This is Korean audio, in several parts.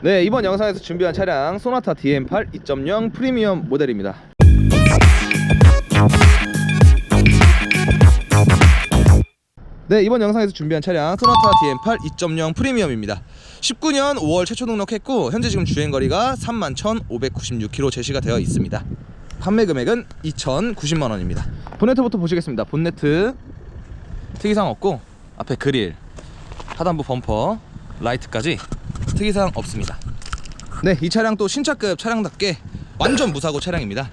네 이번 영상에서 준비한 차량 소나타 DM8 2.0 프리미엄 모델입니다. 네 이번 영상에서 준비한 차량 소나타 DM8 2.0 프리미엄입니다. 19년 5월 최초 등록했고 현재 지금 주행거리가 31,596km 제시가 되어 있습니다. 판매 금액은 2,090만원입니다. 본네트부터 보시겠습니다. 본네트 특이사항 없고 앞에 그릴 하단부 범퍼 라이트까지 특이사항 없습니다. 네 이 차량 또 신차급 차량답게 완전 무사고 차량입니다.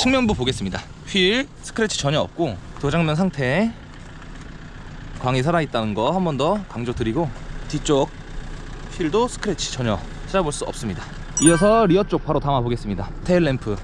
측면부 보겠습니다. 휠 스크래치 전혀 없고 도장면 상태. 광이 살아있다는 거 한 번 더 강조드리고 뒤쪽 휠도 스크래치 전혀 찾아볼 수 없습니다. 이어서 리어 쪽 바로 담아 보겠습니다. 테일 램프.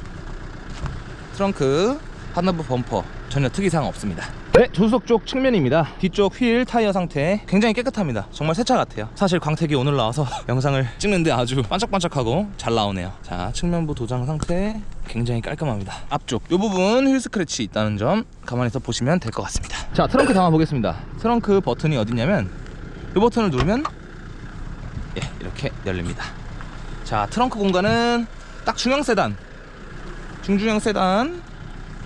트렁크 하단부 범퍼. 전혀 특이사항 없습니다 네 조수석 쪽 측면입니다. 뒤쪽 휠 타이어 상태 굉장히 깨끗합니다. 정말 새 차 같아요. 사실 광택이 오늘 나와서 영상을 찍는데 아주 반짝반짝하고 잘 나오네요. 자 측면부 도장 상태 굉장히 깔끔합니다. 앞쪽. 이 부분 휠 스크래치 있다는 점 가만히서 보시면 될 것 같습니다. 자 트렁크 담아 보겠습니다. 트렁크 버튼이 어디냐면 이 버튼을 누르면 예 이렇게 열립니다. 자 트렁크 공간은 딱 중형 세단. 중중형 세단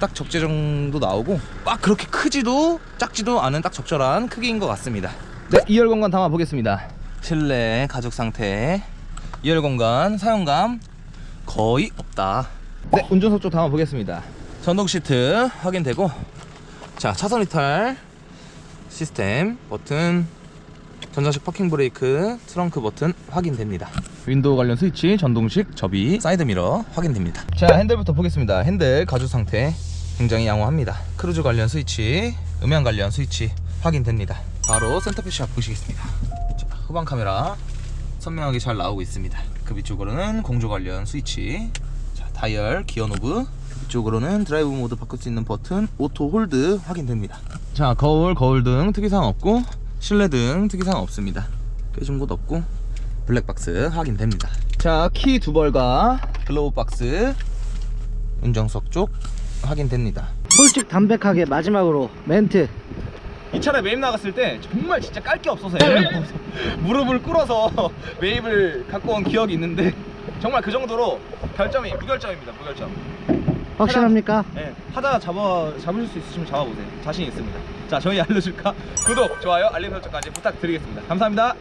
딱 적재 정도 나오고 막 그렇게 크지도 작지도 않은 딱 적절한 크기인 것 같습니다. 네 2열 공간 담아 보겠습니다. 실내 가죽 상태. 2열 공간 사용감 거의 없다. 네 운전석 쪽 담아 보겠습니다. 전동 시트 확인되고. 자 차선 이탈 시스템 버튼 전자식 파킹 브레이크 트렁크 버튼 확인됩니다. 윈도우 관련 스위치 전동식 접이 사이드 미러 확인됩니다. 자 핸들부터 보겠습니다. 핸들 가죽 상태 굉장히 양호합니다. 크루즈 관련 스위치 음향 관련 스위치 확인됩니다. 바로 센터페시 앞 보시겠습니다. 자, 후방 카메라 선명하게 잘 나오고 있습니다. 그 위쪽으로는 공조 관련 스위치 자, 다이얼 기어 노브 이쪽으로는 드라이브 모드 바꿀 수 있는 버튼 오토 홀드 확인됩니다. 자 거울 거울 등 특이사항 없고 실내 등 특이사항 없습니다. 깨진 곳 없고 블랙박스 확인됩니다. 자 키 두 벌과 글로우 박스 운전석 쪽 확인됩니다. 솔직 담백하게 마지막으로 멘트. 이 차를 매입 나갔을 때 정말 진짜 깔 게 없어서 무릎을 꿇어서 매입을 갖고 온 기억이 있는데 정말 그 정도로 별점이 무결점입니다 무결점. 확실합니까? 네, 하다 잡아 잡으실 수 있으시면 잡아보세요. 자신 있습니다. 자 저희 알려줄까? 구독 좋아요 알림 설정까지 부탁드리겠습니다. 감사합니다